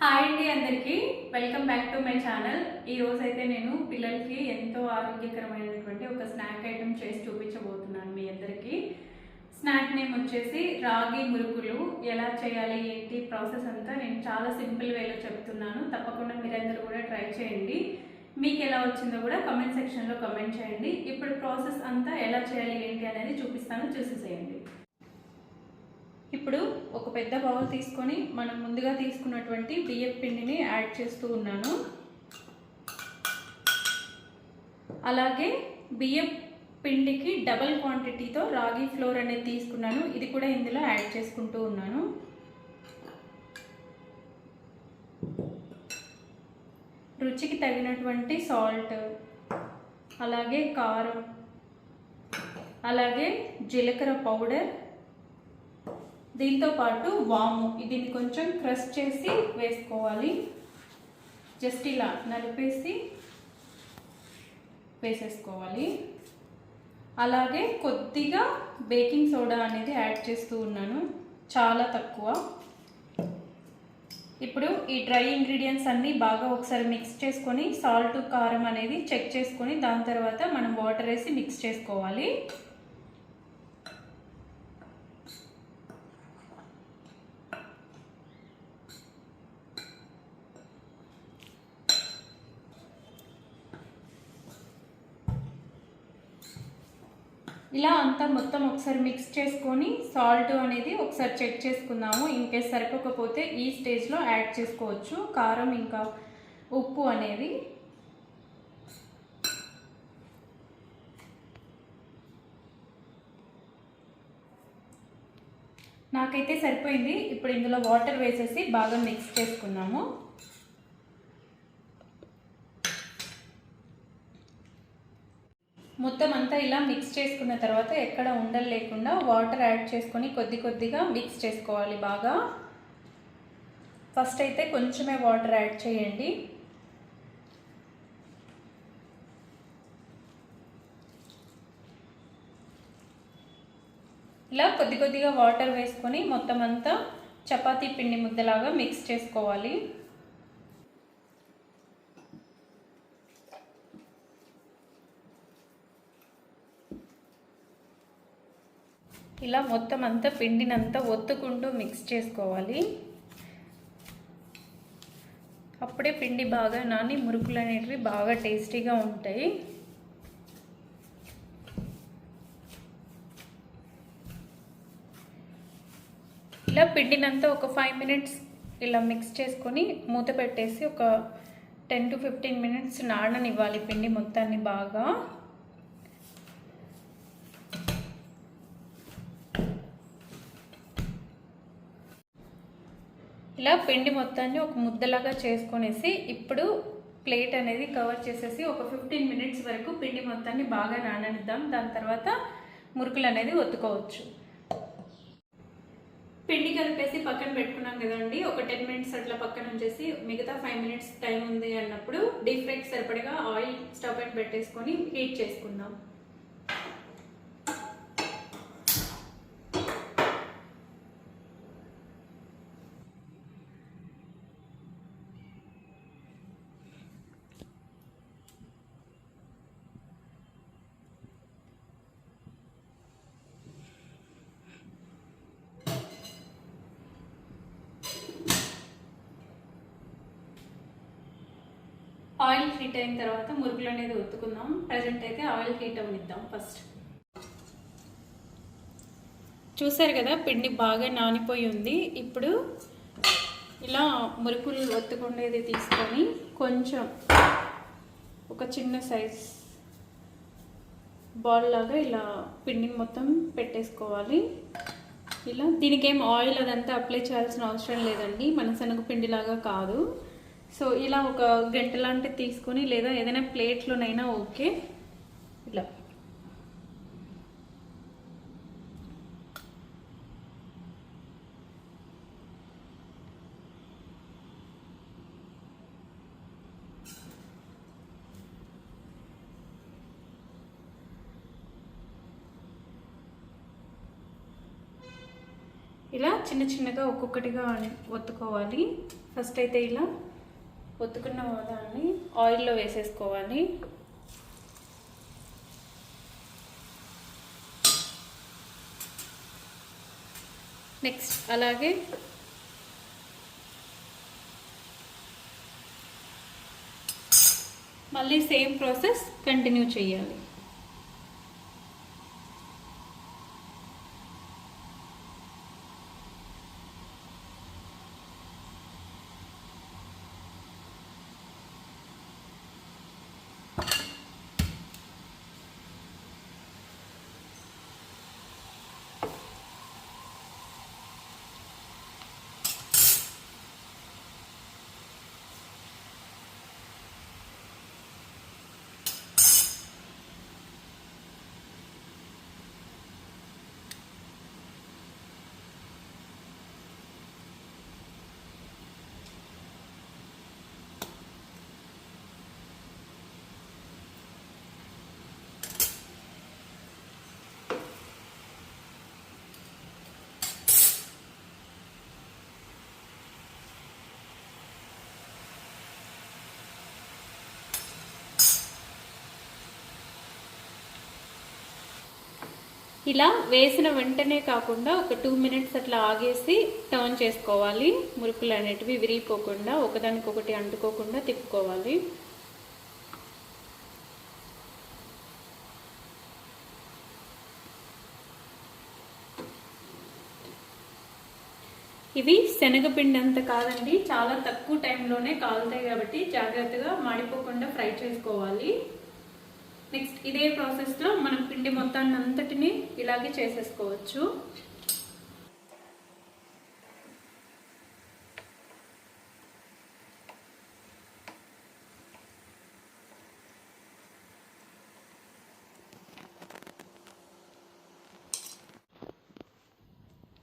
Hi అండి అందరికీ. Welcome back to my channel ఈ నేను పిల్లలకి ఎంతో ఆరోగ్యకరమైనటువంటి ఒక స్నాక్ ఐటెం చేసి చూపించబోతున్నాను మీ అందరికీ. స్నాక్ నేమ్ వచ్చేసి రాగి మురుకులు. ఎలా చేయాలి ఏంటి ప్రాసెస్ అంతా నేను చాలా సింపుల్ వేలో చెప్తున్నాను. తప్పకుండా మీరందరూ కూడా ట్రై చేయండి. మీకు ఎలా వచ్చిందో కూడా కమెంట్ సెక్షన్లో కమెంట్ చేయండి. ఇప్పుడు ప్రాసెస్ అంతా ఎలా చేయాలి ఏంటి అనేది చూపిస్తాను. చూసేసేయండి. ఇప్పుడు ఒక పెద్ద బౌల్ తీసుకొని మనం ముందుగా తీసుకున్నటువంటి బియ్యం పిండిని యాడ్ చేస్తూ ఉన్నాను. అలాగే బియ్యం పిండికి డబల్ క్వాంటిటీతో రాగి ఫ్లోర్ అనేది తీసుకున్నాను. ఇది కూడా ఇందులో యాడ్ చేసుకుంటూ ఉన్నాను. రుచికి తగినటువంటి సాల్ట్ అలాగే కారం అలాగే జీలకర్ర పౌడర్ దీంతో పాటు వాము. దీన్ని కొంచెం క్రష్ చేసి వేసుకోవాలి. జస్ట్ ఇలా నలిపేసి వేసేసుకోవాలి. అలాగే కొద్దిగా బేకింగ్ సోడా అనేది యాడ్ చేస్తూ ఉన్నాను. చాలా తక్కువ. ఇప్పుడు ఈ డ్రై ఇంగ్రీడియంట్స్ అన్నీ బాగా ఒకసారి మిక్స్ చేసుకొని సాల్ట్ కారం అనేది చెక్ చేసుకొని దాని తర్వాత మనం వాటర్ వేసి మిక్స్ చేసుకోవాలి. ఇలా అంతా మొత్తం ఒకసారి మిక్స్ చేసుకొని సాల్ట్ అనేది ఒకసారి చెక్ చేసుకుందాము. ఇంకేస్ సరిపోకపోతే ఈ స్టేజ్లో యాడ్ చేసుకోవచ్చు. కారం ఇంకా ఉప్పు అనేది. నాకైతే సరిపోయింది. ఇప్పుడు ఇందులో వాటర్ వేసేసి బాగా మిక్స్ చేసుకుందాము మొత్తం అంతా ఇలా మిక్స్ చేసుకున్న తర్వాత ఎక్కడ ఉండలు లేకుండా వాటర్ యాడ్ చేసుకొని కొద్ది కొద్దిగా మిక్స్ చేసుకోవాలి బాగా. ఫస్ట్ అయితే కొంచెమే వాటర్ యాడ్ చేయండి. ఇలా కొద్ది కొద్దిగా వాటర్ వేసుకొని మొత్తం అంతా చపాతీ పిండి ముద్దలాగా మిక్స్ చేసుకోవాలి. ఇలా మొత్తం అంతా పిండినంతా ఒత్తుకుంటూ మిక్స్ చేసుకోవాలి. అప్పుడే పిండి బాగా నాని మురుకులు అనేటివి బాగా టేస్టీగా ఉంటాయి. ఇలా పిండినంతా ఒక ఫైవ్ మినిట్స్ ఇలా మిక్స్ చేసుకొని మూత పెట్టేసి ఒక టెన్ టు ఫిఫ్టీన్ మినిట్స్ నాననివ్వాలి పిండి మొత్తాన్ని బాగా. ఇలా పిండి మొత్తాన్ని ఒక ముద్దలాగా చేసుకొనేసి ఇప్పుడు ప్లేట్ అనేది కవర్ చేసేసి ఒక ఫిఫ్టీన్ మినిట్స్ వరకు పిండి మొత్తాన్ని బాగా నాననిద్దాం. దాని తర్వాత మురుకులు అనేది ఒత్తుకోవచ్చు. పిండి కలిపేసి పక్కన పెట్టుకున్నాం కదండి. ఒక టెన్ మినిట్స్ అట్లా పక్కన ఉంచేసి మిగతా ఫైవ్ మినిట్స్ టైం ఉంది అన్నప్పుడు డీప్ ఫ్రైకి సరిపడగా ఆయిల్ స్టవ్ పైన పెట్టేసుకొని హీట్ చేసుకుందాం. ఆయిల్ హీట్ అయిన తర్వాత మురుకులు అనేది ఒత్తుకుందాం. ప్రజెంట్ అయితే ఆయిల్ హీట్ అవనిద్దాం ఫస్ట్. చూసారు కదా పిండి బాగా నానిపోయి ఉంది. ఇప్పుడు ఇలా మురుకులు ఒత్తుకుండేది తీసుకొని కొంచెం ఒక చిన్న సైజ్ బాల్ లాగా ఇలా పిండిని మొత్తం పెట్టేసుకోవాలి. ఇలా దీనికి ఏం ఆయిల్ అదంతా అప్లై చేయాల్సిన అవసరం లేదండి. మన శనగపిండిలాగా కాదు. సో ఇలా ఒక గంట లాంటిది తీసుకొని లేదా ఏదైనా ప్లేట్లోనైనా ఓకే. ఇలా. ఇలా చిన్న చిన్నగా ఒక్కొక్కటిగా ఒత్తుకోవాలి. ఫస్ట్ అయితే ఇలా ఒత్తుకున్న దాన్ని ఆయిల్లో వేసేసుకోవాలి. నెక్స్ట్ అలాగే మళ్ళీ సేమ్ ప్రాసెస్ కంటిన్యూ చేయాలి. ఇలా వేసిన వెంటనే కాకుండా ఒక టూ మినిట్స్ అట్లా ఆగేసి టర్న్ చేసుకోవాలి. మురుకులు అనేటివి విరిగిపోకుండా ఒకదానికొకటి అంటుకోకుండా తిప్పుకోవాలి. ఇవి శనగపిండి అంత కాదండి చాలా తక్కువ టైంలోనే కాలుతాయి కాబట్టి జాగ్రత్తగా మాడిపోకుండా ఫ్రై చేసుకోవాలి. నెక్స్ట్ ఇదే ప్రాసెస్లో మనం పిండి మొత్తాన్ని అంతటిని ఇలాగే చేసేసుకోవచ్చు.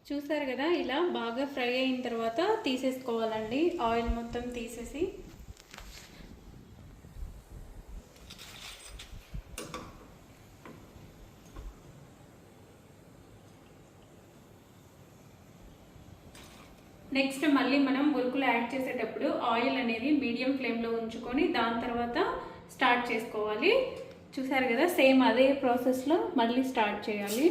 చూసారు కదా ఇలా బాగా ఫ్రై అయిన తర్వాత తీసేసుకోవాలండి. ఆయిల్ మొత్తం తీసేసి నెక్స్ట్ మళ్ళీ మనం మురుకులు యాడ్ చేసేటప్పుడు ఆయిల్ అనేది మీడియం ఫ్లేమ్లో ఉంచుకొని దాని తర్వాత స్టార్ట్ చేసుకోవాలి. చూసారు కదా సేమ్ అదే ప్రాసెస్లో మళ్ళీ స్టార్ట్ చేయాలి.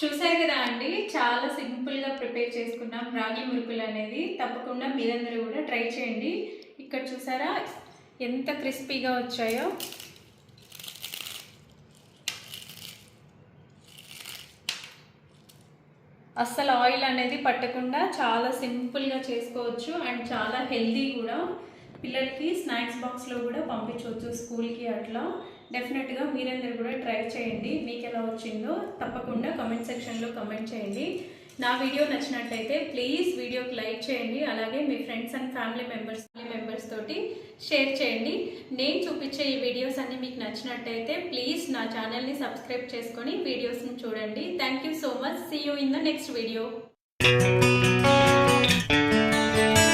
చూసారు కదా అండి చాలా సింపుల్గా ప్రిపేర్ చేసుకున్నాం. రాగి మురుకులు అనేది తప్పకుండా మీరందరూ కూడా ట్రై చేయండి. ఇక్కడ చూసారా ఎంత క్రిస్పీగా వచ్చాయో. అస్సలు ఆయిల్ అనేది పట్టకుండా చాలా సింపుల్గా చేసుకోవచ్చు అండ్ చాలా హెల్దీ కూడా. పిల్లలకి స్నాక్స్ బాక్స్లో కూడా పంపించవచ్చు స్కూల్కి అట్లా. డెఫినెట్గా మీరందరూ కూడా ట్రై చేయండి. మీకు ఎలా వచ్చిందో తప్పకుండా కమెంట్ సెక్షన్లో కమెంట్ చేయండి. నా వీడియో నచ్చినట్లయితే ప్లీజ్ వీడియోకి లైక్ చేయండి. అలాగే మీ friends and family members family members తోటి షేర్ చేయండి. నేను చూపించే ఈ వీడియోస్ అన్ని మీకు నచ్చినట్టయితే ప్లీజ్ నా ఛానల్ని సబ్స్క్రైబ్ చేసుకొని వీడియోస్ని చూడండి. Thank you so much see you in the next video